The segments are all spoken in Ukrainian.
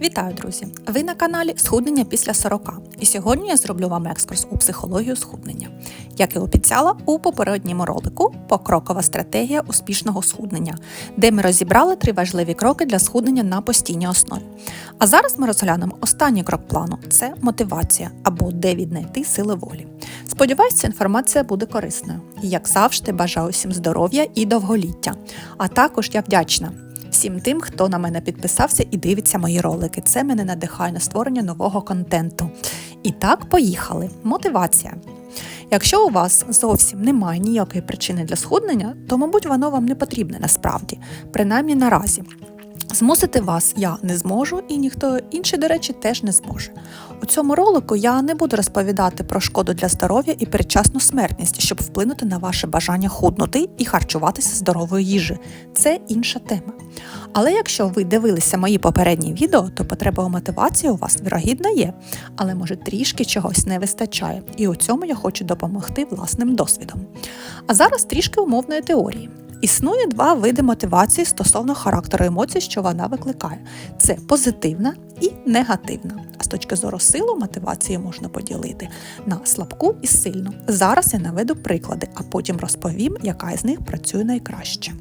Вітаю, друзі! Ви на каналі Схуднення після 40. І сьогодні я зроблю вам екскурс у психологію схуднення. Як і обіцяла у попередньому ролику покрокова стратегія успішного схуднення, де ми розібрали три важливі кроки для схуднення на постійній основі. А зараз ми розглянемо останній крок плану це мотивація або де віднайти сили волі. Сподіваюсь, ця інформація буде корисною. І як завжди, бажаю всім здоров'я і довголіття. А також я вдячна всім тим, хто на мене підписався і дивиться мої ролики. Це мене надихає на створення нового контенту. І так, поїхали. Мотивація. Якщо у вас зовсім немає ніякої причини для схуднення, то, мабуть, воно вам не потрібне насправді, принаймні наразі. Змусити вас я не зможу, і ніхто інший, до речі, теж не зможе. У цьому ролику я не буду розповідати про шкоду для здоров'я і передчасну смертність, щоб вплинути на ваше бажання худнути і харчуватися здоровою їжею. Це інша тема. Але якщо ви дивилися мої попередні відео, то потреба у мотивації у вас вірогідно є, але може трішки чогось не вистачає, і у цьому я хочу допомогти власним досвідом. А зараз трішки умовної теорії. Існує два види мотивації стосовно характеру емоцій, що вона викликає: це позитивна і негативна. А з точки зору силу мотивації можна поділити на слабку і сильну. Зараз я наведу приклади, а потім розповім, яка з них працює найкраще.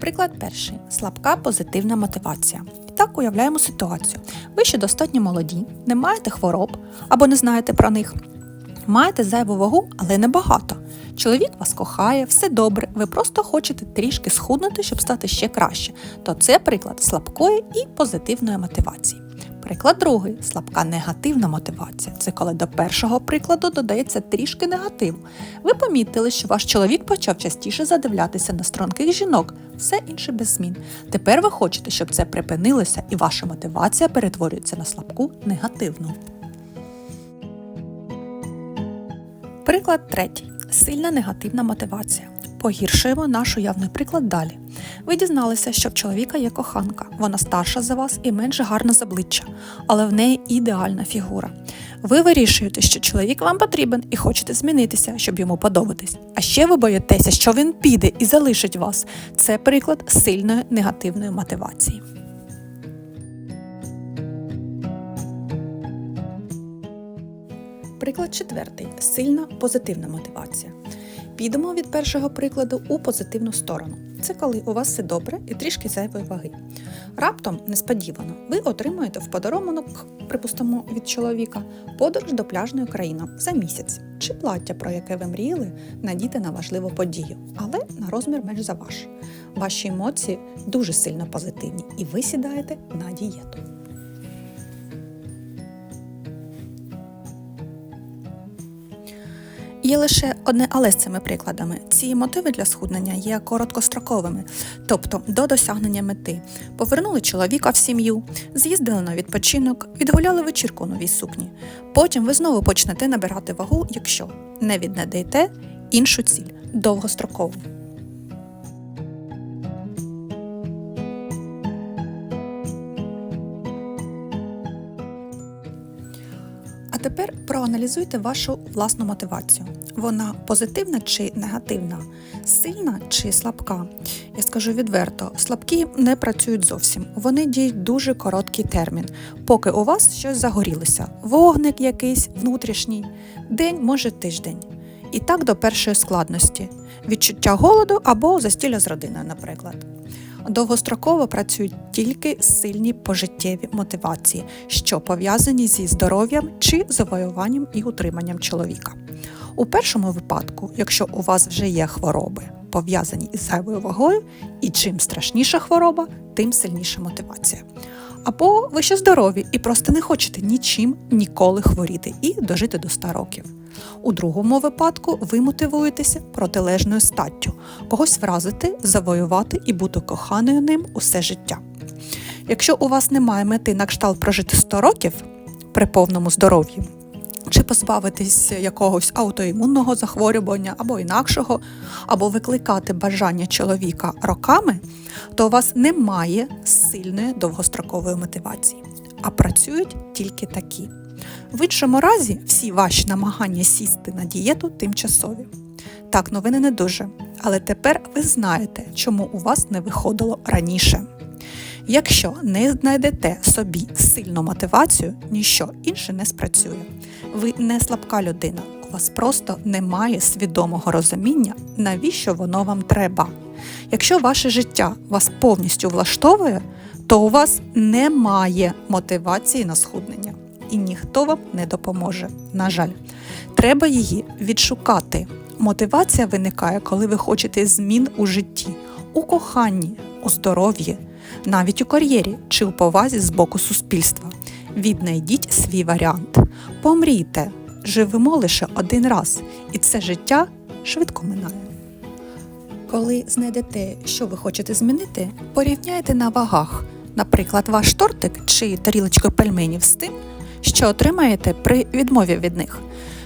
Приклад перший слабка позитивна мотивація. Так уявляємо ситуацію. Ви ще достатньо молоді, не маєте хвороб або не знаєте про них. Маєте зайву вагу, але небагато. Чоловік вас кохає, все добре, ви просто хочете трішки схуднути, щоб стати ще краще. То це приклад слабкої і позитивної мотивації. Приклад другий слабка негативна мотивація. Це коли до першого прикладу додається трішки негативу. Ви помітили, що ваш чоловік почав частіше задивлятися на струнких жінок, все інше без змін. Тепер ви хочете, щоб це припинилося, і ваша мотивація перетворюється на слабку негативну. Приклад третій. Сильна негативна мотивація. Погіршуємо наш уявний приклад далі. Ви дізналися, що в чоловіка є коханка, вона старша за вас і менш гарна з обличчя, але в неї ідеальна фігура. Ви вирішуєте, що чоловік вам потрібен і хочете змінитися, щоб йому подобатись. А ще ви боїтеся, що він піде і залишить вас. Це приклад сильної негативної мотивації. Приклад четвертий сильна позитивна мотивація. Підемо від першого прикладу у позитивну сторону. Це коли у вас все добре і трішки зайвої ваги. Раптом, несподівано, ви отримуєте в подарунок, припустимо, від чоловіка подорож до пляжної країни за місяць чи плаття, про яке ви мріяли надіти на важливу подію, але на розмір менш за ваш. Ваші емоції дуже сильно позитивні, і ви сідаєте на дієту. Є лише одне але з цими прикладами. Ці мотиви для схуднення є короткостроковими, тобто до досягнення мети. Повернули чоловіка в сім'ю, з'їздили на відпочинок, відгуляли вечірку у новій сукні. Потім ви знову почнете набирати вагу, якщо не віднайдете іншу ціль довгострокову. Тепер проаналізуйте вашу власну мотивацію. Вона позитивна чи негативна, сильна чи слабка. Я скажу відверто, слабкі не працюють зовсім. Вони діють дуже короткий термін, поки у вас щось загорілося. Вогник якийсь внутрішній, день, може тиждень. І так до першої складності відчуття голоду або застілля з родиною, наприклад. Довгостроково працюють тільки сильні пожиттєві мотивації, що пов'язані зі здоров'ям чи завоюванням і утриманням чоловіка. У першому випадку, якщо у вас вже є хвороби, пов'язані із зайвою вагою, і чим страшніша хвороба, тим сильніша мотивація. Або ви ще здорові і просто не хочете нічим ніколи хворіти і дожити до 100 років. У другому випадку ви мотивуєтеся протилежною статтю, когось вразити, завоювати і бути коханою ним усе життя. Якщо у вас немає мети на кшталт прожити 100 років при повному здоров'ї, чи позбавитись якогось аутоімунного захворювання або інакшого, або викликати бажання чоловіка роками, то у вас немає сильної довгострокової мотивації, а працюють тільки такі. В іншому разі всі ваші намагання сісти на дієту тимчасові. Так, новини не дуже, але тепер ви знаєте, чому у вас не виходило раніше. Якщо не знайдете собі сильну мотивацію, ніщо інше не спрацює. Ви не слабка людина, у вас просто немає свідомого розуміння, навіщо воно вам треба. Якщо ваше життя вас повністю влаштовує, то у вас немає мотивації на схуднення, і ніхто вам не допоможе. На жаль, треба її відшукати. Мотивація виникає, коли ви хочете змін у житті, у коханні, у здоров'ї, навіть у кар'єрі чи у повазі з боку суспільства. Віднайдіть свій варіант. Помрійте, живемо лише один раз, і це життя швидко минає. Коли знайдете, що ви хочете змінити, порівняйте на вагах, наприклад, ваш тортик чи тарілочку пельменів з тим, що отримаєте при відмові від них.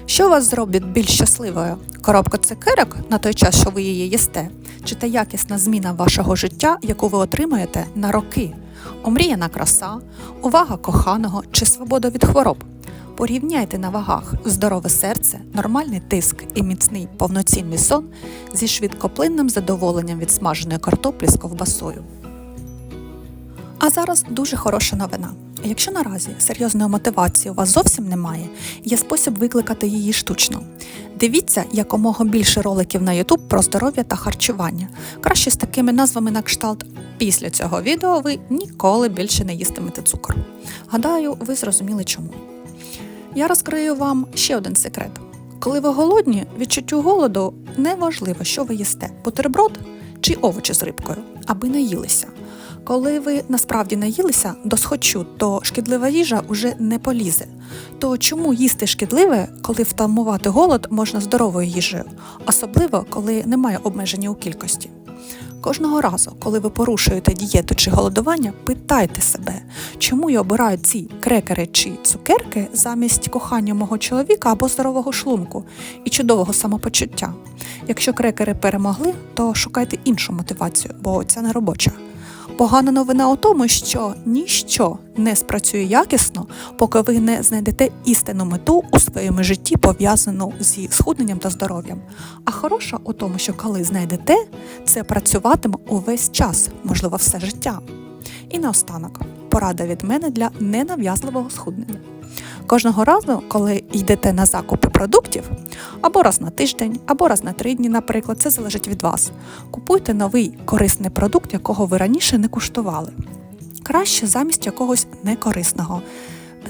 Що вас зробить більш щасливою? Коробка цукерок на той час, що ви її їсте, чи та якісна зміна вашого життя, яку ви отримаєте на роки? Омріяна краса, увага коханого чи свобода від хвороб. Порівняйте на вагах здорове серце, нормальний тиск і міцний повноцінний сон зі швидкоплинним задоволенням від смаженої картоплі з ковбасою. А зараз дуже хороша новина. Якщо наразі серйозної мотивації у вас зовсім немає, є спосіб викликати її штучно. Дивіться якомога більше роликів на YouTube про здоров'я та харчування. Краще з такими назвами на кшталт. Після цього відео ви ніколи більше не їстимете цукор. Гадаю, ви зрозуміли чому. Я розкрию вам ще один секрет. Коли ви голодні, відчуттю голоду неважливо, що ви їсте бутерброд чи овочі з рибкою, аби наїлися. Коли ви насправді наїлися до схочу, то шкідлива їжа уже не полізе. То чому їсти шкідливе, коли втамувати голод можна здоровою їжею, особливо коли немає обмеження у кількості? Кожного разу, коли ви порушуєте дієту чи голодування, питайте себе, чому я обираю ці крекери чи цукерки замість кохання мого чоловіка або здорового шлунку і чудового самопочуття. Якщо крекери перемогли, то шукайте іншу мотивацію, бо ця не робоча. Погана новина у тому, що ніщо не спрацює якісно, поки ви не знайдете істинну мету у своєму житті, пов'язану зі схудненням та здоров'ям. А хороша у тому, що коли знайдете, це працюватиме увесь час, можливо, все життя. І наостанок порада від мене для ненав'язливого схуднення. Кожного разу, коли йдете на закупи продуктів, або раз на тиждень, або раз на три дні, наприклад, це залежить від вас. Купуйте новий корисний продукт, якого ви раніше не куштували. Краще замість якогось некорисного.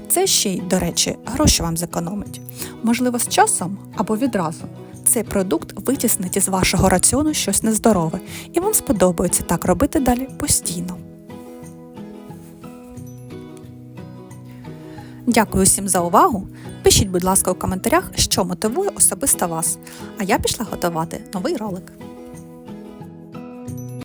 Це ще й, до речі, гроші вам зекономить. Можливо, з часом або відразу. Цей продукт витіснить із вашого раціону щось нездорове, і вам сподобається так робити далі постійно. Дякую всім за увагу. Пишіть, будь ласка, у коментарях, що мотивує особисто вас. А я пішла готувати новий ролик.